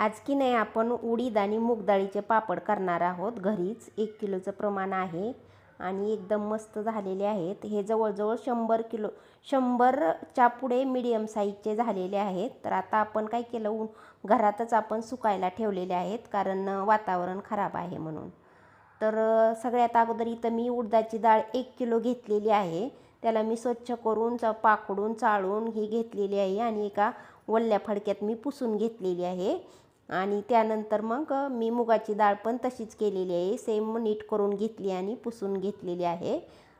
आज की नाही आपण उडीद आणि मूग डाळीचे पापड करणार आहोत. घरीच एक किलोचं प्रमाण आहे आणि एकदम मस्त झालेले आहेत. हे जवळजवळ शंभर किलो शंभरच्या पुढे मिडियम साईजचे झालेले आहेत. तर आता आपण काय केलं? ऊन घरातच आपण सुकायला ठेवलेले आहेत कारण वातावरण खराब आहे म्हणून. तर सगळ्यात अगोदर इथं मी उडदाची डाळ एक किलो घेतलेली आहे. त्याला मी स्वच्छ करून च पाकडून चाळून ही घेतलेली आहे आणि एका वल्ल्या फडक्यात मी पुसून घेतलेली आहे. आणि त्यानंतर मग मी मुगाची डाळ पण तशीच केलेली आहे. सेम नीट करून घेतली आणि पुसून घेतलेली आहे.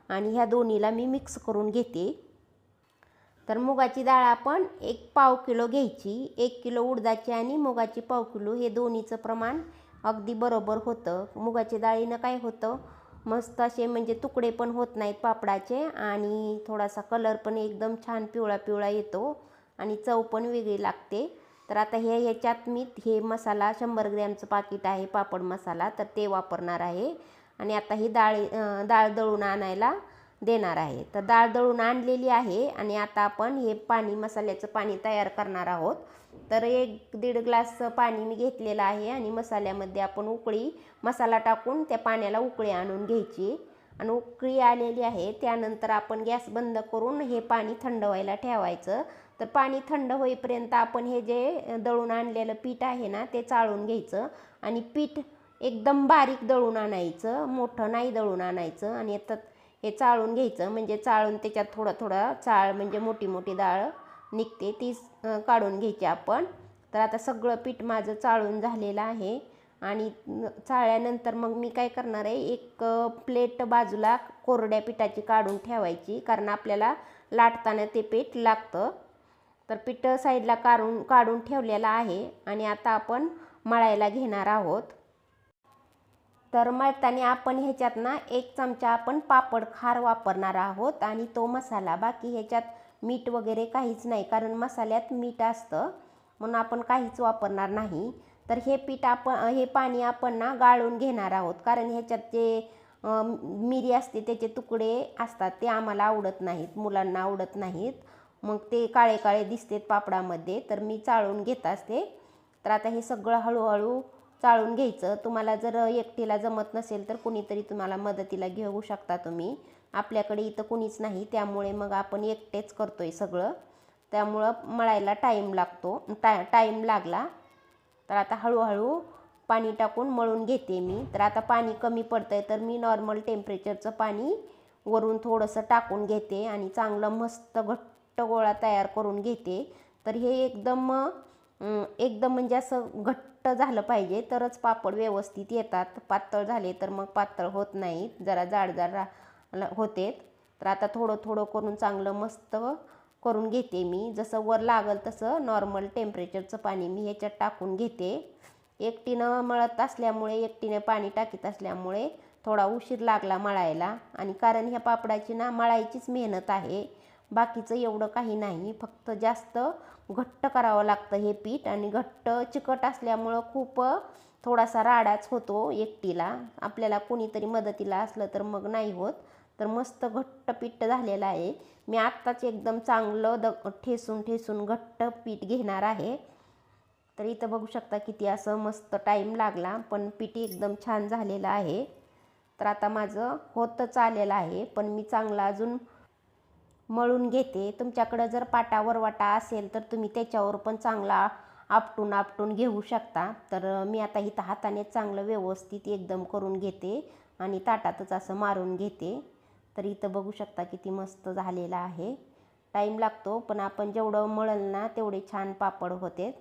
आणि ह्या दोन्हीला मी मिक्स करून घेते. तर मुगाची डाळ आपण एक पाव किलो घ्यायची एक किलो उडदाची आणि मुगाची पाव किलो हे दोन्हीचं प्रमाण अगदी बरोबर होतं. मुगाच्या डाळीनं काय होतं? मस्त असे म्हणजे तुकडे पण होत नाहीत पापडाचे आणि थोडासा कलर पण एकदम छान पिवळा पिवळा येतो आणि चव पण वेगळी लागते. तर आता हे ह्याच्यात मी हे मसाला शंभर ग्रॅमचं पाकिट आहे पापड मसाला तर ते वापरणार आहे. आणि आता ही डाळी डाळ दळून आणायला देणार आहे. तर डाळ दळून आणलेली आहे आणि आता आपण हे पाणी मसाल्याचं पाणी तयार करणार आहोत. तर एक दीड ग्लास पाणी मी घेतलेलं आहे आणि मसाल्यामध्ये आपण उकळी मसाला टाकून त्या पाण्याला उकळी आणून घ्यायची. आणि उकळी आलेली आहे त्यानंतर आपण गॅस बंद करून हे पाणी थंड व्हायला ठेवायचं. तर पाणी थंड होईपर्यंत आपण हे जे दळून आणलेलं पीठ आहे ना ते चाळून घ्यायचं. आणि पीठ एकदम बारीक दळून आणायचं मोठं नाही दळून आणायचं. आणि आता हे चाळून घ्यायचं. म्हणजे चाळून त्याच्यात थोडं थोडं चाळ म्हणजे मोठी मोठी डाळ निघते ती काढून घ्यायची आपण. तर आता सगळं पीठ माझं चाळून झालेलं आहे. आणि चाळल्यानंतर मग मी काय करणार आहे एक प्लेट बाजूला कोरड्या पिठाची काढून ठेवायची. कारण आपल्याला लाटताना ते पीठ लागतं. तर पीठ साईडला काढून काढून ठेवलेलं आहे आणि आता आपण मळायला घेणार आहोत. तर मळताना आपण ह्याच्यात ना एक चमचा आपण पापड खार वापरणार आहोत आणि तो मसाला बाकी ह्याच्यात मीठ वगैरे काहीच नाही कारण मसाल्यात मीठ असतं म्हणून आपण काहीच वापरणार नाही. तर हे पीठ आपण हे पाणी आपण ना गाळून घेणार आहोत कारण ह्याच्यात जे मिरी असते त्याचे तुकडे असतात ते आम्हाला आवडत नाहीत मुलांना आवडत नाहीत. मग ते काळे काळे दिसतात पापडामध्ये तर मी चाळून घेत असते. तर आता हे सगळं हळूहळू चाळून घ्यायचं. तुम्हाला जर एकटीला जमत नसेल तर कुणीतरी तुम्हाला मदतीला घेऊ शकता तुम्ही. आपल्याकडे इथं कुणीच नाही त्यामुळे मग आपण एकटेच करतो आहे सगळं. त्यामुळं मळायला टाईम लागतो टा टाईम लागला. तर आता हळूहळू पाणी टाकून मळून घेते मी. तर आता पाणी कमी पडतं आहे तर मी नॉर्मल टेम्परेचरचं पाणी वरून थोडंसं टाकून घेते आणि चांगलं मस्त घट्ट गोळा तयार करून घेते. तर हे एकदम एकदम म्हणजे असं घट्ट झालं पाहिजे. तरच पापड व्यवस्थित येतात. पातळ झाले तर मग पातळ होत नाहीत जरा जाड जाड रा- होतेत तर आता थोडं थोडं करून चांगलं मस्त करून घेते मी. जसं वर लागल तसं नॉर्मल टेम्परेचरचं पाणी मी ह्याच्यात टाकून घेते. एकटीनं मळत असल्यामुळे एकटीने पाणी टाकीत असल्यामुळे थोडा उशीर लागला मळायला. आणि कारण ह्या पापडाची ना मळायचीच मेहनत आहे. बाकीचं एवढं काही नाही. फक्त जास्त घट्ट करावं लागतं हे पीठ आणि घट्ट चिकट असल्यामुळं खूप थोडासा राडाच होतो एकटीला. आपल्याला कोणीतरी मदतीला असलं तर मग नाही होत. तर मस्त घट्ट पीठ झालेलं आहे. मी आत्ताच एकदम चांगलं द ठेसून ठेसून घट्ट पीठ घेणार आहे. तर इथं बघू शकता किती असं मस्त टाईम लागला पण पीठ एकदम छान झालेलं आहे. तर आता माझं होतच आलेलं आहे पण मी चांगलं अजून मळून घेते. तुमच्याकडं जर पाटा वरवाटा असेल तर तुम्ही त्याच्यावर पण चांगला आपटून आपटून घेऊ शकता. तर मी आता इथं हाताने चांगलं व्यवस्थित एकदम करून घेते आणि ताटातच असं मारून घेते. तर इथं बघू शकता किती मस्त झालेलं आहे. टाईम लागतो पण आपण जेवढं मळल ना तेवढे छान पापड होते.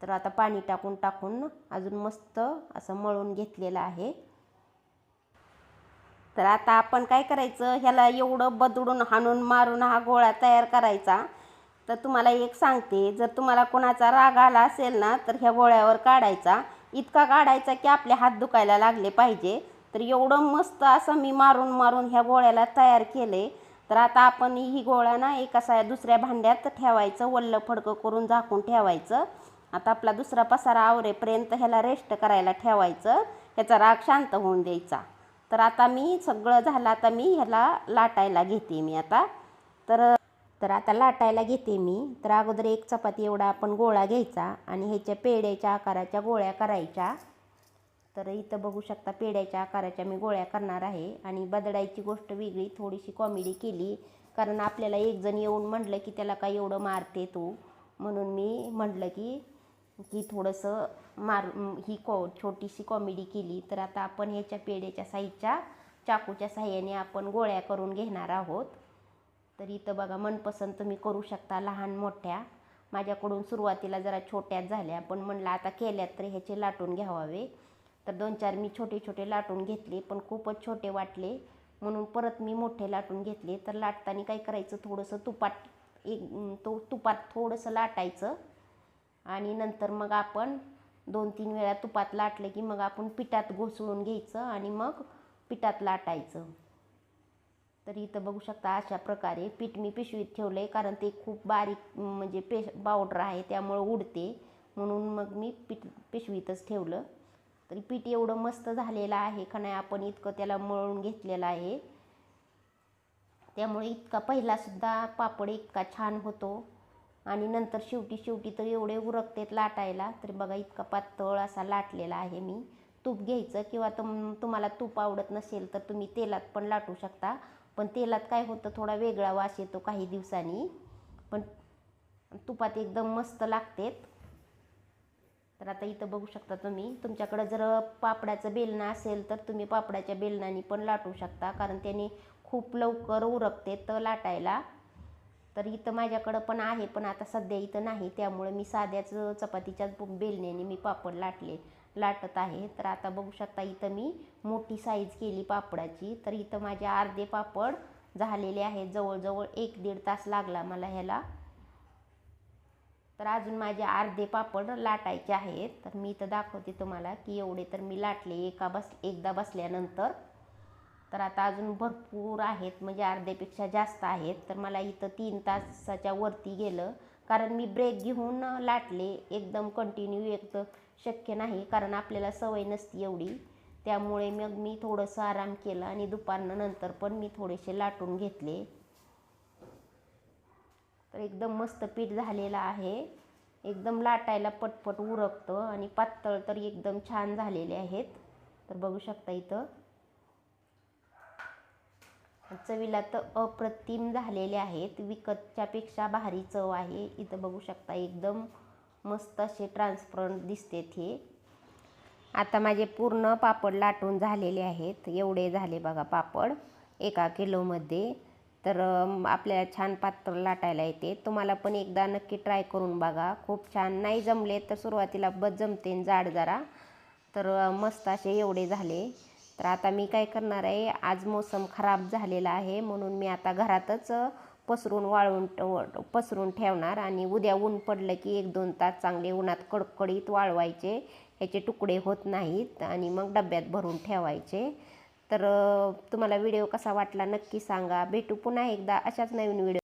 तर आता पाणी टाकून टाकून अजून मस्त असं मळून घेतलेलं आहे. तर आता आपण काय करायचं ह्याला एवढं बदडून हाणून मारून हा गोळा तयार करायचा. तर तुम्हाला एक सांगते जर तुम्हाला कोणाचा राग आला असेल ना तर ह्या गोळ्यावर काढायचा. इतका काढायचा की आपले हात दुखायला लागले पाहिजे. तर एवढं मस्त असं मी मारून मारून ह्या गोळ्याला तयार केले. तर आता आपण ही गोळा ना एका सा दुसऱ्या भांड्यात ठेवायचं वल्ल फडकं करून झाकून ठेवायचं. आता आपला दुसरा पसारा आवरेपर्यंत ह्याला रेस्ट करायला ठेवायचं. ह्याचा राग शांत होऊन द्यायचा. तर आता मी सगळं झालं आता मी ह्याला लाटायला घेते मी आता. तर तर आता लाटायला घेते मी. तर अगोदर एक चपाती एवढा आपण गोळा घ्यायचा आणि ह्याच्या पेड्याच्या आकाराच्या गोळ्या करायच्या. तर इथं बघू शकता पेड्याच्या आकाराच्या मी गोळ्या करणार आहे. आणि बदडायची गोष्ट वेगळी थोडीशी कॉमेडी केली. कारण आपल्याला एकजण येऊन म्हटलं की त्याला काय एवढं मारते तू? म्हणून मी म्हटलं की की थोडंसं मार ही कॉ छोटीशी कॉमेडी केली तर आता आपण ह्याच्या पेढ्याच्या साईजच्या चाकूच्या साह्याने आपण गोळ्या करून घेणार आहोत. तर इथं बघा मनपसंत तुम्ही करू शकता लहान मोठ्या. माझ्याकडून सुरुवातीला जरा छोट्याच झाल्या पण म्हणलं आता केल्यात तर ह्याचे लाटून घ्यावावे. तर दोन चार मी छोटे छोटे लाटून घेतले पण खूपच छोटे वाटले. म्हणून परत मी मोठे लाटून घेतले. तर लाटताना काय करायचं थोडंसं तुपात एक तो तुपात थोडंसं लाटायचं. आणि नंतर मग आपण दोन तीन वेळा तुपात लाटलं की मग आपण पिठात घोसळून घ्यायचं आणि मग पिठात लाटायचं. तर इथं बघू शकता अशा प्रकारे पीठ मी पिशवीत ठेवलं आहे कारण ते खूप बारीक म्हणजे पेश पावडर आहे त्यामुळं उडते. म्हणून मग मी पीठ पिशवीतच ठेवलं. तरी पीठ एवढं मस्त झालेलं आहे का नाही आपण इतकं त्याला मळून घेतलेलं आहे. त्यामुळे इतका पहिलासुद्धा पापड इतका छान होतो. आणि नंतर शेवटी शेवटी तर एवढे उरकतेत लाटायला तर बघा इतका पातळ असा लाटलेला आहे मी. तूप घ्यायचं किंवा तुम तुम्हाला तूप आवडत नसेल तर तुम्ही तेलात पण लाटू शकता. पण तेलात काय होतं थोडा वेगळा वास येतो काही दिवसांनी. पण तुपात एकदम मस्त लागतेत. तर आता इथं बघू शकता तुम्ही तुमच्याकडं जर पापडाचं बेलणं असेल तर तुम्ही पापडाच्या बेलणाने पण लाटू शकता. कारण त्याने खूप लवकर उरकते तर लाटायला. तर इथं माझ्याकडं पण आहे पण आता सध्या इथं नाही. त्यामुळे मी साध्याच चपातीच्याच बेलण्याने मी पापड लाटले लाटत आहे. तर आता बघू शकता इथं मी मोठी साईज केली पापडाची. तर इथं माझे अर्धे पापड झालेले आहेत. जवळजवळ एक दीड तास लागला मला ह्याला. तर अजून माझे अर्धे पापड लाटायचे आहेत. तर मी इथं दाखवते तुम्हाला की एवढे तर मी लाटले एका बस एकदा बसल्यानंतर. तर आता अजून भरपूर आहेत म्हणजे अर्ध्यापेक्षा जास्त आहेत. तर मला इथं तीन तासाच्या वरती गेलं. कारण मी ब्रेक घेऊन लाटले. एकदम कंटिन्यू एकदम शक्य नाही. कारण आपल्याला सवय नसती एवढी. त्यामुळे मग मी थोडंसं आराम केला आणि दुपारनं नंतर पण मी थोडेसे लाटून घेतले. तर एकदम मस्त पीठ झालेलं आहे. एकदम लाटायला पटपट उरकतं आणि पातळ तर एकदम छान झालेले आहेत. तर बघू शकता इथं. चवीला तर अप्रतिम झालेले आहेत. विकतच्यापेक्षा भारी चव आहे. इथं बघू शकता एकदम मस्त असे ट्रान्सपरंट दिसतेत हे आता माझे पूर्ण पापड लाटून झालेले आहेत. एवढे झाले बघा पापड. एका किलोमध्ये. तर आपल्याला छान पात्र लाटायला येते. तुम्हाला पण एकदा नक्की ट्राय करून बघा. खूप छान. नाही जमले तर सुरुवातीला बस जमते जाड जरा. तर मस्त असे एवढे झाले. तर आता मी काय करणार आहे आज मोसम खराब झालेला आहे म्हणून मी आता घरातच पसरून वाळवून पसरून ठेवणार आणि उद्या ऊन पडलं की एक दोन तास चांगले उन्हात कडकडीत वाळवायचे. ह्याचे तुकडे होत नाहीत आणि मग डब्यात भरून ठेवायचे. तर तुम्हाला व्हिडिओ कसा वाटला नक्की सांगा. भेटू पुन्हा एकदा अशाच नवीन व्हिडिओ